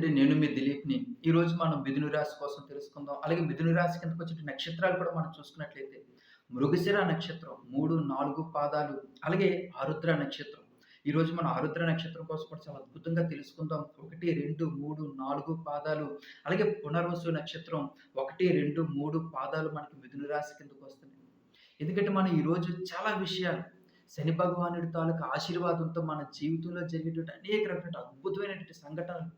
అండి నేను మీ దిలీప్‌ని. ఈరోజు మనం మిథున రాశి కోసం తెలుసుకుందాం. అలాగే మిథున రాశి కిందకు వచ్చే నక్షత్రాలు కూడా మనం చూసుకున్నట్లయితే మృగశిర నక్షత్రం 3, 4 పాదాలు అలాగే ఆరుద్ర నక్షత్రం. ఈరోజు మనం ఆరుద్ర నక్షత్రం కోసం కూడా చాలా అద్భుతంగా తెలుసుకుందాం. 1, 2, 3, 4 పాదాలు అలాగే పునర్వసు నక్షత్రం 1, 2, 3 పాదాలు మనకి మిథున రాశి కిందకు వస్తున్నాయి. ఎందుకంటే మనం ఈరోజు చాలా విషయాలు శని భగవానుడి తాలూకా ఆశీర్వాదంతో మన జీవితంలో జరిగేటువంటి అనేక రకమైన అద్భుతమైనటువంటి సంఘటనలు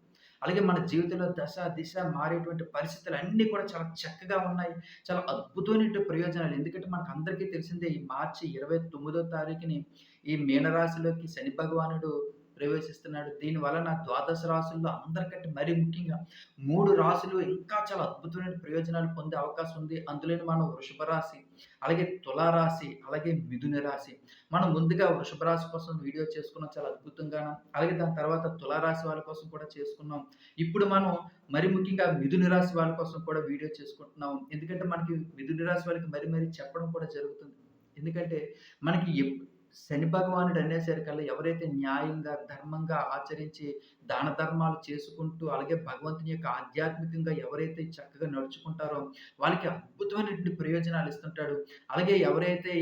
అలాగే మన జీవితంలో దశ, దిశ మారేటువంటి పరిస్థితులు అన్నీ కూడా చాలా చక్కగా ఉన్నాయి. చాలా అద్భుతమైనటువంటి ప్రయోజనాలు. ఎందుకంటే మనకందరికీ తెలిసిందే ఈ మార్చి 29దో తారీఖుని ఈ మీనరాశిలోకి శని భగవానుడు ప్రవేశిస్తున్నాడు. దీని వలన ద్వాదశ రాశుల్లో అందరికంటే మరీ ముఖ్యంగా మూడు రాశులు ఇంకా చాలా అద్భుతమైన ప్రయోజనాలు పొందే అవకాశం ఉంది. అందులోని మనం వృషభ రాశి, అలాగే తులారాశి అలాగే మిథున రాశి. మనం ముందుగా వృషభ రాశి కోసం వీడియో చేసుకున్నాం చాలా అద్భుతంగాను. అలాగే దాని తర్వాత తులారాశి వాళ్ళ కోసం కూడా చేసుకున్నాం. ఇప్పుడు మనం మరి ముఖ్యంగా మిథున రాశి వాళ్ళ కోసం కూడా వీడియో చేసుకుంటున్నాం. ఎందుకంటే మనకి మిథున రాశి వాళ్ళకి మరి మరి చెప్పడం కూడా జరుగుతుంది. ఎందుకంటే మనకి శని భగవానుడు అనేసరికల్లా ఎవరైతే న్యాయంగా, ధర్మంగా ఆచరించి దాన ధర్మాలు చేసుకుంటూ, అలాగే భగవంతుని యొక్క ఆధ్యాత్మికంగా ఎవరైతే చక్కగా నడుచుకుంటారో వాళ్ళకి అద్భుతమైనటువంటి ప్రయోజనాలు ఇస్తుంటాడు. అలాగే ఎవరైతే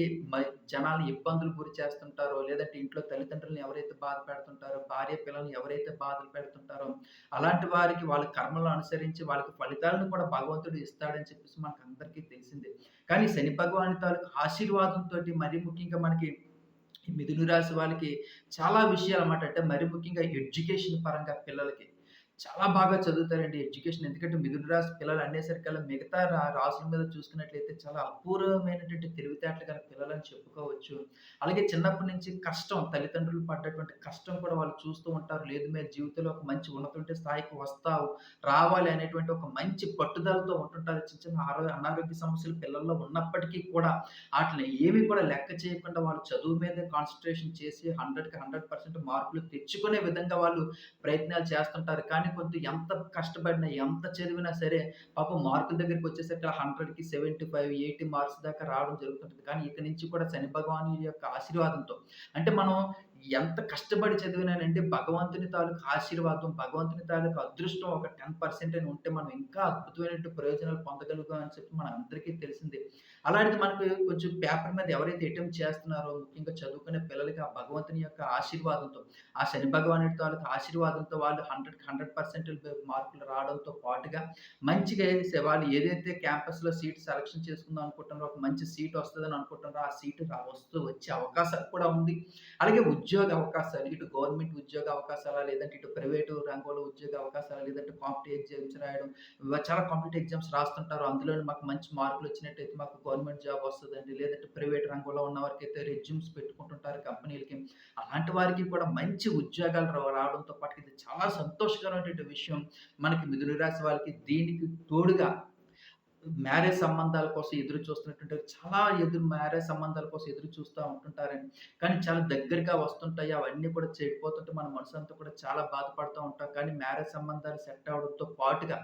జనాలు ఇబ్బందులు గురి చేస్తుంటారో, లేదంటే ఇంట్లో తల్లిదండ్రులను ఎవరైతే బాధ పెడుతుంటారో, భార్య పిల్లల్ని ఎవరైతే బాధలు పెడుతుంటారో, అలాంటి వారికి వాళ్ళ కర్మలను అనుసరించి వాళ్ళకి ఫలితాలను కూడా భగవంతుడు ఇస్తాడని చెప్పేసి మనకందరికీ తెలిసిందే. కానీ శని భగవాని తాలూకు ఆశీర్వాదంతో మరీ ముఖ్యంగా మనకి మిథున రాశి వాళ్ళకి చాలా విషయాలు అన్నమాట అంటే మరి ముఖ్యంగా ఎడ్యుకేషన్ పరంగా పిల్లలకి చాలా బాగా చదువుతారండి ఎడ్యుకేషన్. ఎందుకంటే మిథున రాశి పిల్లలు అనేసరికల్లా మిగతా రా రాసుల మీద చూసుకున్నట్లయితే చాలా అపూర్వమైనటువంటి తెలివితేటలు గల పిల్లలని చెప్పుకోవచ్చు. అలాగే చిన్నప్పటి నుంచి కష్టం తల్లిదండ్రులు పడ్డటువంటి కష్టం కూడా వాళ్ళు చూస్తూ ఉంటారు. లేదు మీ జీవితంలో ఒక మంచి ఉన్నటువంటి స్థాయికి వస్తావు, రావాలి అనేటువంటి ఒక మంచి పట్టుదలతో ఉంటుంటారు. చిన్న చిన్న ఆరో అనారోగ్య సమస్యలు పిల్లల్లో ఉన్నప్పటికీ కూడా వాటిని ఏవి కూడా లెక్క చేయకుండా వాళ్ళు చదువు మీద కాన్సన్ట్రేషన్ చేసి 100కి 100% మార్కులు తెచ్చుకునే విధంగా వాళ్ళు ప్రయత్నాలు చేస్తుంటారు. కానీ వద్దు ఎంత కష్టపడినా, ఎంత చదివినా సరే పాపం మార్కుల దగ్గరికి వచ్చేసరికి 100కి 75, 80 మార్క్స్ దాకా రావడం జరుగుతుంటుంది. కానీ ఇక నుంచి కూడా శని భగవాను యొక్క ఆశీర్వాదంతో. అంటే మనం ఎంత కష్టపడి చదివినానంటే భగవంతుని తాలూకు ఆశీర్వాదం, భగవంతుని తాలూకు అదృష్టం ఒక 10% అని ఉంటే మనం ఇంకా అద్భుతమైనట్టు ప్రయోజనాలు పొందగలుగుతాం అని చెప్పి మన అందరికీ తెలిసిందే. అలాంటిది మనకు కొంచెం పేపర్ మీద ఎవరైతే అటెంప్ట్ చేస్తున్నారో ముఖ్యంగా చదువుకునే పిల్లలకి ఆ భగవంతుని యొక్క ఆశీర్వాదంతో, ఆ శని భగవానుడి తాలూకు ఆశీర్వాదంతో వాళ్ళు 100కి 100% మార్కులు రావడంతో పాటుగా మంచిగా వాళ్ళు ఏదైతే క్యాంపస్‌లో సీట్ సెలక్షన్ చేసుకుందాం అనుకుంటున్నారో ఒక మంచి సీట్ వస్తుందని అనుకుంటున్నారో ఆ సీట్ వస్తూ వచ్చే అవకాశం కూడా ఉంది. అలాగే ఉద్యోగ ఉద్యోగ అవకాశాలు ఇటు గవర్నమెంట్ ఉద్యోగ అవకాశాలా, లేదంటే ఇటు ప్రైవేటు రంగంలో ఉద్యోగ అవకాశాలు లేదంటే కాంపిటేటివ్ ఎగ్జామ్స్ రాయడం చాలా కాంపిటేటివ్ ఎగ్జామ్స్ రాస్తుంటారు. అందులో మాకు మంచి మార్కులు వచ్చినట్టయితే మాకు గవర్నమెంట్ జాబ్ వస్తుందండి లేదంటే ప్రైవేట్ రంగంలో ఉన్న వారికి అయితే రెజ్యూమ్స్ పెట్టుకుంటుంటారు కంపెనీలకి. అలాంటి వారికి కూడా మంచి ఉద్యోగాలు రావడంతో పాటు ఇది చాలా సంతోషకరమైనటువంటి విషయం. మనకి మిథున రాశి వాళ్ళకి దీనికి తోడుగా మ్యారేజ్ సంబంధాల కోసం ఎదురు చూస్తున్నటువంటి చాలా ఎదురు మ్యారేజ్ సంబంధాల కోసం ఎదురు చూస్తూ ఉంటుంటారని కానీ చాలా దగ్గరగా వస్తుంటాయి. అవన్నీ కూడా చెడిపోతుంటే మన మనసు అంతా కూడా చాలా బాధపడుతూ ఉంటాం. కానీ మ్యారేజ్ సంబంధాలు సెట్ అవ్వడంతో పాటుగా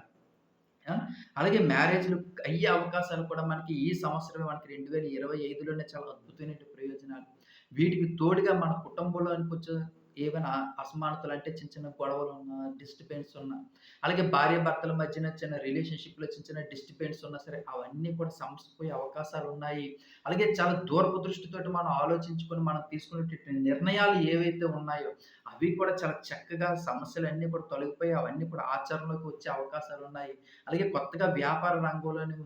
అలాగే మ్యారేజ్‌లు అయ్యే అవకాశాలు కూడా మనకి ఈ సంవత్సరమే మనకి 2025లోనే చాలా అద్భుతమైన ప్రయోజనాలు. వీటికి తోడుగా మన కుటుంబంలోనికి వచ్చే ఏవైనా అసమానతలు అంటే చిన్న చిన్న గొడవలు ఉన్నా డిస్టర్బెన్స్ ఉన్నా, అలాగే భార్యాభర్తల మధ్యన చిన్న రిలేషన్‌షిప్‌లో చిన్న చిన్న డిస్టర్బెన్స్ ఉన్నా సరే అవన్నీ కూడా సమస్యపోయే అవకాశాలు ఉన్నాయి. అలాగే చాలా దూరపు దృష్టితోటి మనం ఆలోచించుకొని మనం తీసుకునేటటువంటి నిర్ణయాలు ఏవైతే ఉన్నాయో అవి కూడా చాలా చక్కగా సమస్యలన్నీ కూడా తొలగిపోయి అవన్నీ కూడా ఆచరణలోకి వచ్చే అవకాశాలు ఉన్నాయి. అలాగే కొత్తగా వ్యాపార రంగంలోని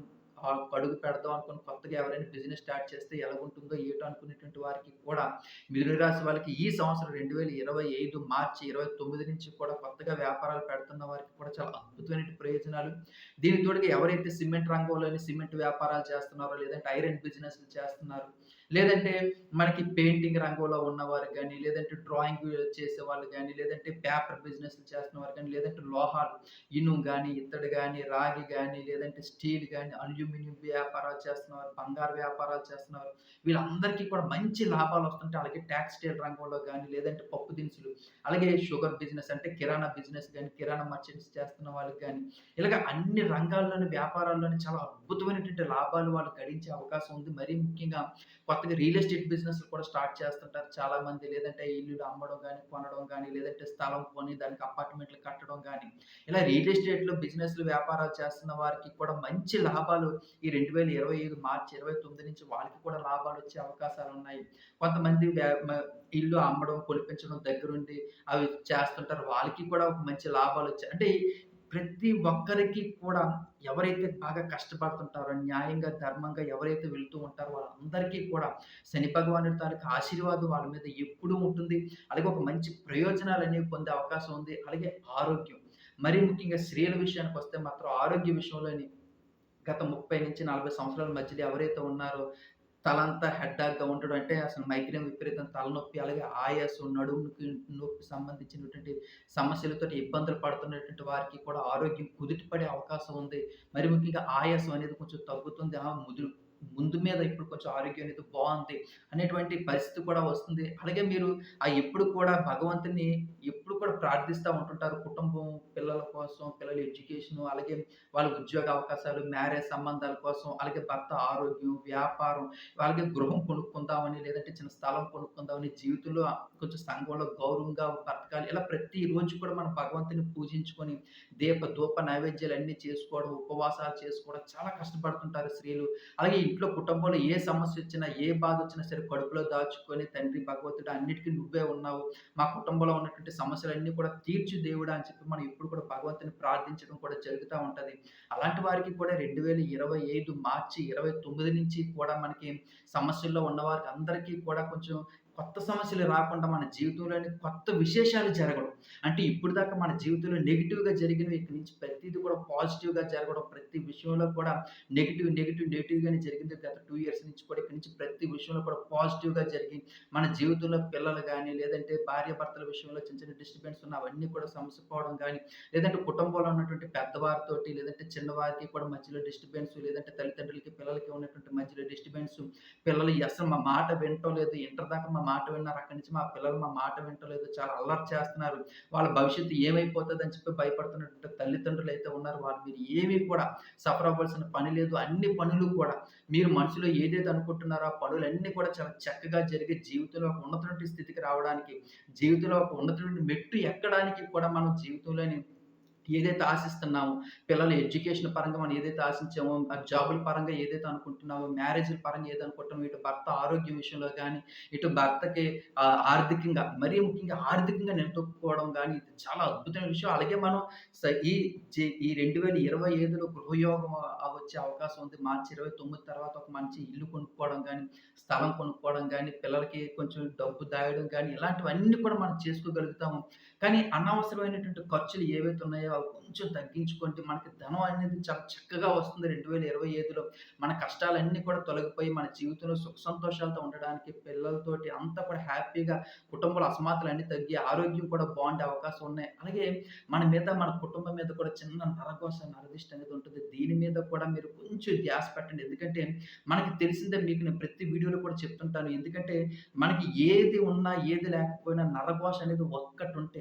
అడుగు పెడదాం అనుకుని కొత్తగా ఎవరైనా బిజినెస్ స్టార్ట్ చేస్తే ఎలాగుంటుందో ఏటో అనుకునేటువంటి వారికి కూడా మిథున రాశి వాళ్ళకి ఈ సంవత్సరం 2025 మార్చి 29 నుంచి కూడా కొత్తగా వ్యాపారాలు పెడుతున్న వారికి కూడా చాలా అద్భుతమైన ప్రయోజనాలు. దీనికి తోడుగా ఎవరైతే సిమెంట్ రంగంలోని సిమెంట్ వ్యాపారాలు చేస్తున్నారో, లేదంటే ఐరన్ బిజినెస్‌లు చేస్తున్నారు, లేదంటే మనకి పెయింటింగ్ రంగంలో ఉన్నవారు కానీ లేదంటే డ్రాయింగ్ చేసే వాళ్ళు కానీ లేదంటే పేపర్ బిజినెస్‌లు చేస్తున్నవారు కానీ లేదంటే లోహాలు ఇనుము కానీ ఇత్తడి కానీ రాగి కానీ లేదంటే స్టీల్ కానీ అల్యూమినియం వ్యాపారాలు చేస్తున్నవారు, బంగారు వ్యాపారాలు చేస్తున్నవారు వీళ్ళందరికీ కూడా మంచి లాభాలు వస్తుంటే అలాగే టెక్స్‌టైల్ రంగంలో కానీ లేదంటే పప్పు దినుసులు, అలాగే షుగర్ బిజినెస్ అంటే కిరాణా బిజినెస్ కానీ కిరాణా మర్చెంట్స్ చేస్తున్న వాళ్ళకి కానీ ఇలాగ అన్ని రంగాల్లోని వ్యాపారాల్లోని చాలా అద్భుతమైనటువంటి లాభాలు వాళ్ళు గడించే అవకాశం ఉంది. మరీ ముఖ్యంగా కొత్త కొత్తగా రియల్ ఎస్టేట్ బిజినెస్ కూడా స్టార్ట్ చేస్తుంటారు చాలా మంది లేదంటే ఇల్లులు అమ్మడం కానీ కొనడం కానీ లేదంటే స్థలం కొని దానికి అపార్ట్‌మెంట్లు కట్టడం కానీ ఇలా రియల్ ఎస్టేట్‌లో బిజినెస్‌లు, వ్యాపారాలు చేస్తున్న వారికి కూడా మంచి లాభాలు ఈ 2025 మార్చి 29 నుంచి వాళ్ళకి కూడా లాభాలు వచ్చే కొంతమంది ఉన్నాయి కొంతమంది ఇల్లు అమ్మడం, కొనిపించడం దగ్గరుండి అవి చేస్తుంటారు. వాళ్ళకి కూడా ఒక మంచి లాభాలొచ్చాయి. అంటే ప్రతి ఒక్కరికి కూడా ఎవరైతే బాగా కష్టపడుతుంటారో, న్యాయంగా, ధర్మంగా ఎవరైతే వెళ్తూ ఉంటారో వాళ్ళందరికీ కూడా శని భగవానుడి తాలూకు ఆశీర్వాదం వాళ్ళ మీద ఎప్పుడూ ఉంటుంది. అలాగే ఒక మంచి ప్రయోజనాలు అనేవి పొందే అవకాశం ఉంది. అలాగే ఆరోగ్యం. మరీ ముఖ్యంగా స్త్రీల విషయానికి వస్తే మాత్రం ఆరోగ్య విషయంలోని గత 30-40 సంవత్సరాల మధ్యలో ఎవరైతే ఉన్నారో తలంతా హెడ్డాక్గా ఉండడం అంటే అసలు మైగ్రేన్ విపరీతం తలనొప్పి, అలాగే ఆయాసం, నడుముకి నొప్పి సంబంధించినటువంటి సమస్యలతో ఇబ్బందులు పడుతున్నటువంటి వారికి కూడా ఆరోగ్యం కుదుటిపడే అవకాశం ఉంది. మరి ముఖ్యంగా ఆయాసం అనేది కొంచెం తగ్గుతుంది. ఆ! ముదురు ముందు మీద ఇప్పుడు కొంచెం ఆరోగ్యం అనేది బాగుంది అనేటువంటి పరిస్థితి కూడా వస్తుంది. అలాగే మీరు ఆ ఎప్పుడు కూడా భగవంతుని ఎప్పుడు కూడా ప్రార్థిస్తూ ఉంటుంటారు. కుటుంబం, పిల్లల కోసం, పిల్లల ఎడ్యుకేషన్ అలాగే వాళ్ళ ఉద్యోగ అవకాశాలు, మ్యారేజ్ సంబంధాల కోసం, అలాగే భర్త ఆరోగ్యం, వ్యాపారం, అలాగే గృహం కొనుక్కుందామని, లేదంటే చిన్న స్థలం కొనుక్కుందామని, జీవితంలో కొంచెం సంఘంలో గౌరవంగా బ్రతకాలి. ఇలా ప్రతిరోజు కూడా మనం భగవంతుని పూజించుకొని, దీప, ధూప నైవేద్యాలన్నీ చేసుకోవడం, ఉపవాసాలు చేసుకోవడం చాలా కష్టపడుతుంటారు స్త్రీలు. అలాగే ఇంట్లో కుటుంబంలో ఏ సమస్య వచ్చినా ఏ బాధ వచ్చినా సరే కడుపులో దాచుకొని, తండ్రి భగవంతుడు అన్నిటికీ నువ్వే ఉన్నావు. మా కుటుంబంలో ఉన్నటువంటి సమస్యలన్నీ కూడా తీర్చు దేవుడా అని చెప్పి మనం ఎప్పుడు కూడా భగవంతుని ప్రార్థించడం కూడా జరుగుతూ ఉంటుంది అలాంటి వారికి కూడా 2025 మార్చి 29 నుంచి కూడా మనకి సమస్యల్లో ఉన్నవారికి అందరికీ కూడా కొంచెం కొత్త సమస్యలు రాకుండా మన జీవితంలోని కొత్త విశేషాలు జరగడం. అంటే ఇప్పటిదాకా మన జీవితంలో నెగిటివ్గా జరిగినవి ఇక్కడి నుంచి ప్రతిదీ కూడా పాజిటివ్‌గా జరగడం. ప్రతి విషయంలో కూడా నెగిటివ్ నెగిటివ్ నెగిటివ్గానే జరిగింది. గత టూ ఇయర్స్ నుంచి కూడా ఇక్కడి నుంచి ప్రతి విషయంలో కూడా పాజిటివ్‌గా జరిగి, మన జీవితంలో పిల్లలు కానీ లేదంటే భార్యాభర్తల విషయంలో చిన్న చిన్న డిస్టర్బెన్స్ ఉన్న అవన్నీ కూడా సమస్య పోవడం కానీ లేదంటే కుటుంబంలో ఉన్నటువంటి పెద్దవారితోటి, లేదంటే చిన్నవారికి కూడా మధ్యలో డిస్టర్బెన్స్, లేదంటే తల్లిదండ్రులకి, పిల్లలకి ఉన్నటువంటి మధ్యలో డిస్టర్బెన్స్, పిల్లలు అసలు మా మాట వినటం లేదు. ఇంటర్ దాకా మా మాట విన్నారు. అక్కడి నుంచి మా పిల్లలు మా మాట వింటలేదు. చాలా అల్లరి చేస్తున్నారు. వాళ్ళ భవిష్యత్తు ఏమైపోతదని చెప్పి భయపడుతున్నటువంటి అయితే ఉన్నారు. వాళ్ళు మీరు ఏమి కూడా సఫర్ అవ్వాల్సిన పని లేదు. అన్ని పనులు కూడా మీరు మనసులో ఏదైతే అనుకుంటున్నారో ఆ పనులన్నీ కూడా చాలా చక్కగా జరిగి జీవితంలో ఒక ఉన్నతమైన స్థితికి రావడానికి, జీవితంలో ఒక ఉన్నతమైన మెట్టు ఎక్కడానికి కూడా మనం జీవితంలోని ఏదైతే ఆశిస్తున్నామో, పిల్లల ఎడ్యుకేషన్ పరంగా మనం ఏదైతే ఆశించామో, ఆ జాబుల పరంగా ఏదైతే అనుకుంటున్నామో, మ్యారేజ్‌ల పరంగా ఏదో అనుకుంటున్నామో, ఇటు భర్త ఆరోగ్యం విషయంలో కానీ ఇటు భర్తకి ఆర్థికంగా మరీ ముఖ్యంగా ఆర్థికంగా నిలదొక్కుకోవడం కానీ ఇది చాలా అద్భుతమైన విషయం. అలాగే మనం స ఈ జి ఈ 2025లో గృహయోగం వచ్చే అవకాశం ఉంది. మార్చి 29 తర్వాత ఒక మంచి ఇల్లు కొనుక్కోవడం కానీ స్థలం కొనుక్కోవడం కానీ పిల్లలకి కొంచెం డబ్బు దాయడం కానీ ఇలాంటివన్నీ కూడా మనం చేసుకోగలుగుతాము. కానీ అనవసరమైనటువంటి ఖర్చులు ఏవైతే ఉన్నాయో కొంచెం తగ్గించుకుంటే మనకి ధనం అనేది చాలా చక్కగా వస్తుంది 2025లో. మన కష్టాలన్నీ కూడా తొలగిపోయి మన జీవితంలో సుఖ సంతోషాలతో ఉండడానికి పిల్లలతోటి అంతా కూడా హ్యాపీగా కుటుంబంలో అసమానతలన్నీ తగ్గి ఆరోగ్యం కూడా బాగుండే అవకాశం ఉన్నాయి. అలాగే మన మీద మన కుటుంబం మీద కూడా చిన్న నరకోశ నరదిష్ట అనేది ఉంటుంది. దీని మీద కూడా మీరు కొంచెం ధ్యాస పెట్టండి. ఎందుకంటే మనకి తెలిసిందే మీకు నేను ప్రతి వీడియోలో కూడా చెప్తుంటాను. ఎందుకంటే మనకి ఏది ఉన్నా, ఏది లేకపోయినా నరకోశ అనేది ఒక్కటి ఉంటే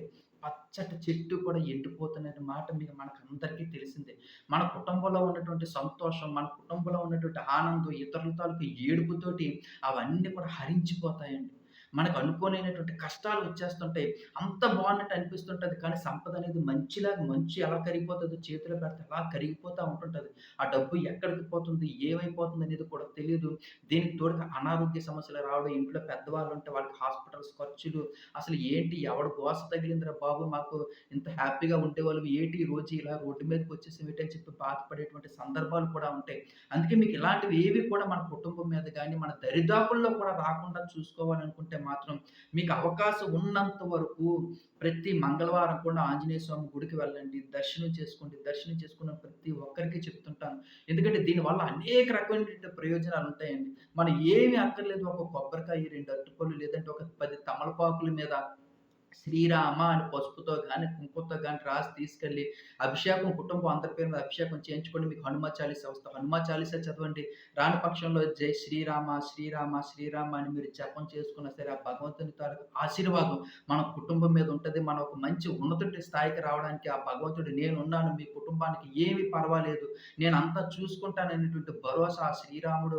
పచ్చటి చెట్టు కూడా ఎండిపోతుందనే మాట మీకు మనకందరికీ తెలిసిందే. మన కుటుంబంలో ఉన్నటువంటి సంతోషం, మన కుటుంబంలో ఉన్నటువంటి ఆనందం, ఇతరుల తాలూకు ఏడుపుతోటి అవన్నీ కూడా హరించిపోతాయండి. మనకు అనుకోలేనటువంటి కష్టాలు వచ్చేస్తుంటాయి. అంత బాగున్నట్టు అనిపిస్తుంటుంది. కానీ సంపద అనేది మంచిలాగా మంచి ఎలా కరిగిపోతుందో. చేతిలో పెడితే అలా కరిగిపోతూ ఉంటుంటుంది. ఆ డబ్బు ఎక్కడికి పోతుంది, ఏమైపోతుంది అనేది కూడా తెలియదు దీనికి తోడుగా అనారోగ్య సమస్యలు రావడం, ఇంట్లో పెద్దవాళ్ళుంటే వాళ్ళకి హాస్పిటల్స్ ఖర్చులు, అసలు ఏంటి? ఎవడు గోస తగిలిందిరా బాబు! మాకు? ఇంత హ్యాపీగా ఉండేవాళ్ళు. ఏంటి రోజు ఇలా రోడ్డు మీదకి వచ్చేసి అని చెప్పి బాధపడేటువంటి సందర్భాలు కూడా ఉంటాయి. అందుకే మీకు ఇలాంటివి ఏవి కూడా మన కుటుంబం మీద కానీ మన దరిదాపుల్లో కూడా రాకుండా చూసుకోవాలనుకుంటే మాత్రం మీకు అవకాశం ఉన్నంత వరకు ప్రతి మంగళవారం కూడా ఆంజనేయ స్వామి గుడికి వెళ్ళండి. దర్శనం చేసుకోండి. దర్శనం చేసుకున్న ప్రతి ఒక్కరికి చెప్తుంటాను. ఎందుకంటే దీనివల్ల అనేక రకమైన ప్రయోజనాలు ఉంటాయండి మనం ఏమి అక్కర్లేదు ఒక కొబ్బరికాయ, రెండు అట్టుపళ్ళు లేదంటే ఒక పది తమలపాకుల మీద శ్రీరామ అని పసుపుతో కానీ కుంకుమతో కానీ రాసి తీసుకెళ్ళి అభిషేకం కుటుంబం అందరి పేరు మీద అభిషేకం చేయించుకోండి. మీకు హనుమ చాలీసా వస్తాం హనుమ చాలీసా చదవండి. రాని పక్షంలో జై శ్రీరామ, శ్రీరామ, శ్రీరామ అని మీరు జపం చేసుకున్న సరే, ఆ భగవంతుని తాలూకు ఆశీర్వాదం మన కుటుంబం మీద ఉంటుంది మనం ఒక మంచి ఉన్నతుడి స్థాయికి రావడానికి ఆ భగవంతుడు నేనున్నాను. మీ కుటుంబానికి ఏమి పర్వాలేదు. నేను అంతా చూసుకుంటాను చూసుకుంటాననేటువంటి భరోసా ఆ శ్రీరాముడు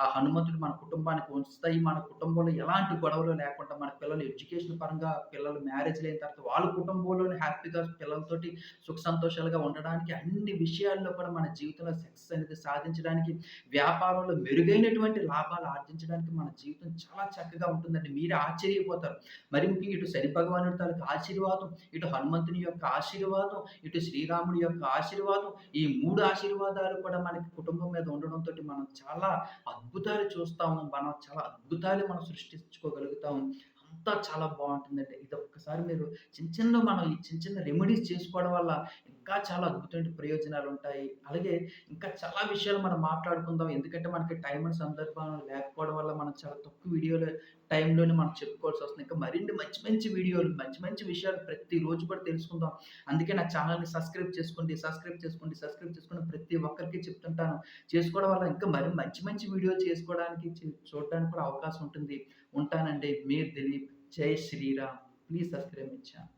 ఆ హనుమంతుడు మన కుటుంబానికి ఉంచుతాయి. మన కుటుంబంలో ఎలాంటి గొడవలు లేకుండా మన పిల్లలు ఎడ్యుకేషన్ పరంగా పిల్లలు మ్యారేజ్ అయిన తర్వాత వాళ్ళ కుటుంబంలోనే హ్యాపీగా పిల్లలతోటి సుఖ సంతోషాలుగా ఉండడానికి అన్ని విషయాల్లో కూడా మన జీవితంలో సక్సెస్ అనేది సాధించడానికి, వ్యాపారంలో మెరుగైనటువంటి లాభాలు ఆర్జించడానికి మన జీవితం చాలా చక్కగా ఉంటుందండి. మీరే ఆశ్చర్యపోతారు. మరి ముఖ్యంగా ఇటు శని భగవానుడి తాలూకు ఆశీర్వాదం, ఇటు హనుమంతుని యొక్క ఆశీర్వాదం, ఇటు శ్రీరాముడి యొక్క ఆశీర్వాదం, ఈ మూడు ఆశీర్వాదాలు కూడా మనకి కుటుంబం మీద ఉండడంతో మనం చాలా అద్భుతాలు చూస్తాము. మనం చాలా అద్భుతాలు మనం సృష్టించుకోగలుగుతాము. అంతా చాలా బాగుంటుందండి ఇది ఒక్కసారి మీరు చిన్న చిన్న మనం ఈ చిన్న చిన్న రెమెడీస్ చేసుకోవడం వల్ల ఇంకా చాలా అద్భుతమైన ప్రయోజనాలు ఉంటాయి అలాగే ఇంకా చాలా విషయాలు మనం మాట్లాడుకుందాం. ఎందుకంటే మనకి టైం అండ్ సందర్భం లేకపోవడం వల్ల మనం చాలా తక్కువ వీడియోలు టైంలోనే మనం చెప్పుకోవాల్సి వస్తుంది ఇంకా మరిన్ని మంచి మంచి వీడియోలు, మంచి మంచి విషయాలు ప్రతిరోజు కూడా తెలుసుకుందాం. అందుకే నా ఛానల్ని సబ్స్క్రైబ్ చేసుకోండి, సబ్స్క్రైబ్ చేసుకోండి, సబ్స్క్రైబ్ చేసుకోండి ప్రతి ఒక్కరికి చెప్తుంటాను. చేసుకోవడం వల్ల ఇంకా మరి మంచి మంచి వీడియోలు చేసుకోవడానికి చూడడానికి కూడా అవకాశం ఉంటుంది. ఉంటానండి. మీ దిలీప్. జై శ్రీరామ్. ప్లీజ్ సబ్స్క్రైబ్ ఇచ్చాను